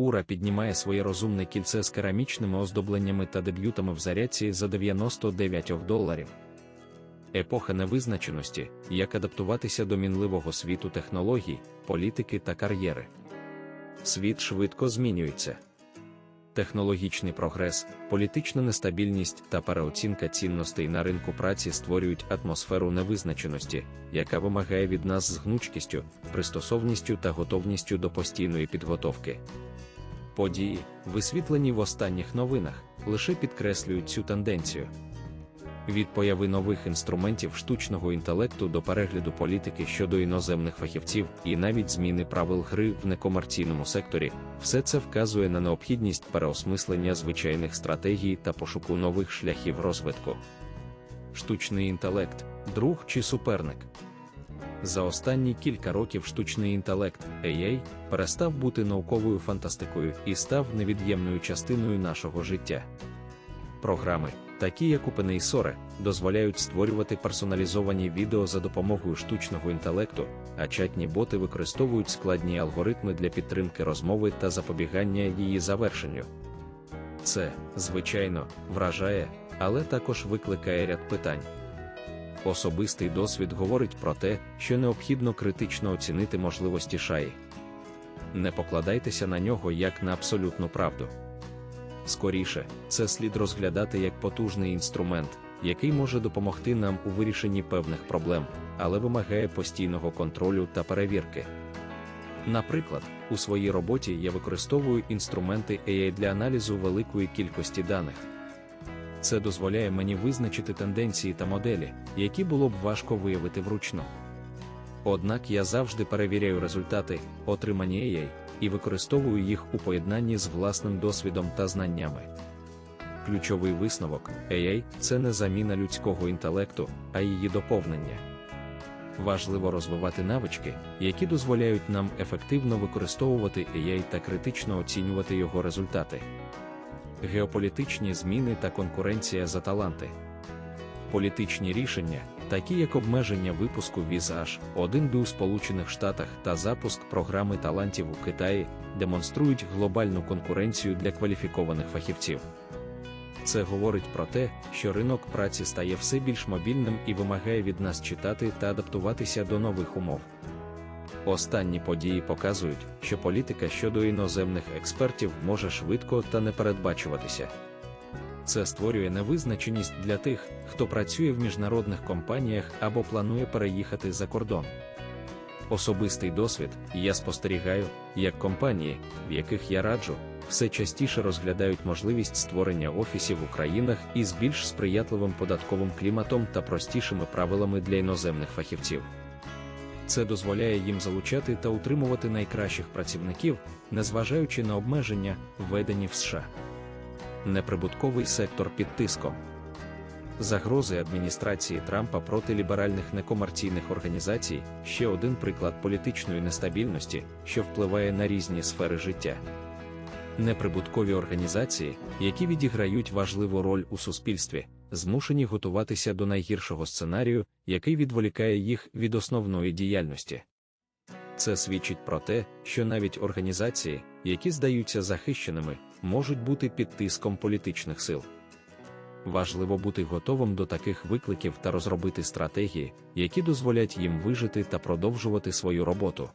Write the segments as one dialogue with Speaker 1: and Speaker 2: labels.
Speaker 1: Ура піднімає своє розумне кільце з керамічними оздобленнями та деб'ютами в зарядці за 99 доларів. Епоха невизначеності, як адаптуватися до мінливого світу технологій, політики та кар'єри. Світ швидко змінюється. Технологічний прогрес, політична нестабільність та переоцінка цінностей на ринку праці створюють атмосферу невизначеності, яка вимагає від нас з гнучкістю, пристосовністю та готовністю до постійної підготовки. Події, висвітлені в останніх новинах, лише підкреслюють цю тенденцію. Від появи нових інструментів штучного інтелекту до перегляду політики щодо іноземних фахівців і навіть зміни правил гри в некомерційному секторі, все це вказує на необхідність переосмислення звичайних стратегій та пошуку нових шляхів розвитку. Штучний інтелект, друг чи суперник. За останні кілька років штучний інтелект AI перестав бути науковою фантастикою і став невід'ємною частиною нашого життя. Програми, такі як OpenAI, дозволяють створювати персоналізовані відео за допомогою штучного інтелекту, а чатні боти використовують складні алгоритми для підтримки розмови та запобігання її завершенню. Це, звичайно, вражає, але також викликає ряд питань. Особистий досвід говорить про те, що необхідно критично оцінити можливості шаї. Не покладайтеся на нього як на абсолютну правду. Скоріше, це слід розглядати як потужний інструмент, який може допомогти нам у вирішенні певних проблем, але вимагає постійного контролю та перевірки. Наприклад, у своїй роботі я використовую інструменти AI для аналізу великої кількості даних. Це дозволяє мені визначити тенденції та моделі, які було б важко виявити вручну. Однак я завжди перевіряю результати, отримані AI, і використовую їх у поєднанні з власним досвідом та знаннями. Ключовий висновок AI – це не заміна людського інтелекту, а її доповнення. Важливо розвивати навички, які дозволяють нам ефективно використовувати AI та критично оцінювати його результати. Геополітичні зміни та конкуренція за таланти. Політичні рішення, такі як обмеження випуску віз H1B у Сполучених Штатах та запуск програми талантів у Китаї, демонструють глобальну конкуренцію для кваліфікованих фахівців. Це говорить про те, що ринок праці стає все більш мобільним і вимагає від нас читати та адаптуватися до нових умов. Останні події показують, що політика щодо іноземних експертів може швидко та не передбачуватися. Це створює невизначеність для тих, хто працює в міжнародних компаніях або планує переїхати за кордон. Особистий досвід я спостерігаю, як компанії, в яких я раджу, все частіше розглядають можливість створення офісів у країнах із більш сприятливим податковим кліматом та простішими правилами для іноземних фахівців. Це дозволяє їм залучати та утримувати найкращих працівників, незважаючи на обмеження, введені в США. Неприбутковий сектор під тиском. Загрози адміністрації Трампа проти ліберальних некомерційних організацій ще один приклад політичної нестабільності, що впливає на різні сфери життя. Неприбуткові організації, які відіграють важливу роль у суспільстві, змушені готуватися до найгіршого сценарію, який відволікає їх від основної діяльності. Це свідчить про те, що навіть організації, які здаються захищеними, можуть бути під тиском політичних сил. Важливо бути готовим до таких викликів та розробити стратегії, які дозволять їм вижити та продовжувати свою роботу.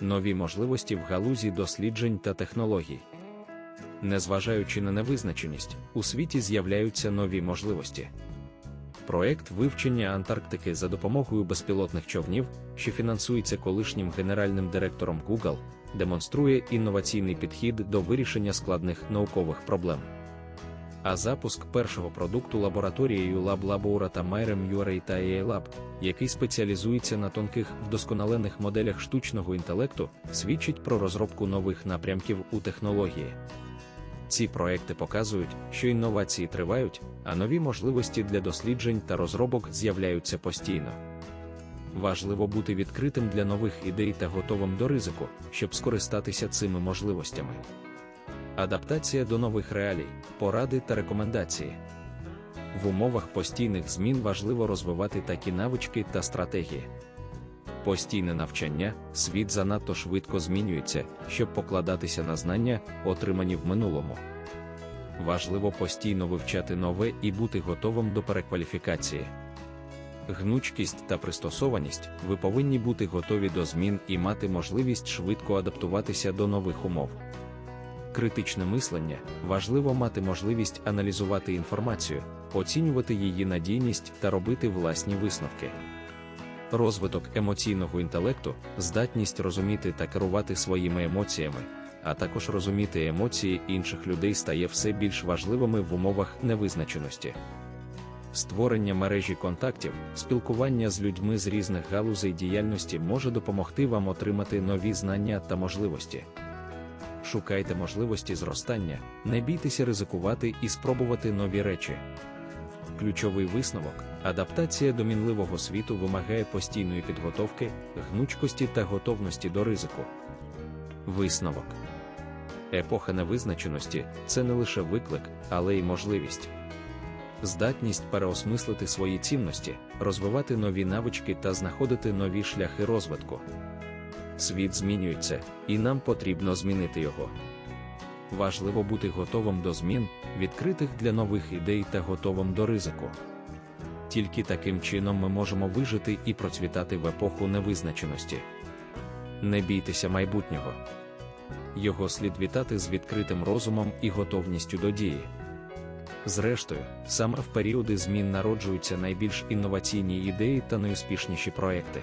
Speaker 1: Нові можливості в галузі досліджень та технологій. Незважаючи на невизначеність, у світі з'являються нові можливості. Проект вивчення Антарктики за допомогою безпілотних човнів, що фінансується колишнім генеральним директором Google, демонструє інноваційний підхід до вирішення складних наукових проблем. А запуск першого продукту лабораторією LabLabora та Myrem URA та AI Lab, який спеціалізується на тонких вдосконалених моделях штучного інтелекту, свідчить про розробку нових напрямків у технології. Ці проекти показують, що інновації тривають, а нові можливості для досліджень та розробок з'являються постійно. Важливо бути відкритим для нових ідей та готовим до ризику, щоб скористатися цими можливостями. Адаптація до нових реалій, поради та рекомендації. В умовах постійних змін важливо розвивати такі навички та стратегії. Постійне навчання, світ занадто швидко змінюється, щоб покладатися на знання, отримані в минулому. Важливо постійно вивчати нове і бути готовим до перекваліфікації. Гнучкість та пристосованість ви повинні бути готові до змін і мати можливість швидко адаптуватися до нових умов. Критичне мислення важливо мати можливість аналізувати інформацію, оцінювати її надійність та робити власні висновки. Розвиток емоційного інтелекту, здатність розуміти та керувати своїми емоціями, а також розуміти емоції інших людей стає все більш важливими в умовах невизначеності. Створення мережі контактів, спілкування з людьми з різних галузей діяльності може допомогти вам отримати нові знання та можливості. Шукайте можливості зростання, не бійтеся ризикувати і спробувати нові речі. Ключовий висновок адаптація до мінливого світу вимагає постійної підготовки, гнучкості та готовності до ризику. Висновок Епоха невизначеності це не лише виклик, але й можливість. Здатність переосмислити свої цінності, розвивати нові навички та знаходити нові шляхи розвитку. Світ змінюється, і нам потрібно змінити його. Важливо бути готовим до змін, відкритих для нових ідей та готовим до ризику. Тільки таким чином ми можемо вижити і процвітати в епоху невизначеності. Не бійтеся майбутнього. Його слід вітати з відкритим розумом і готовністю до дії. Зрештою, саме в періоди змін народжуються найбільш інноваційні ідеї та найуспішніші проекти.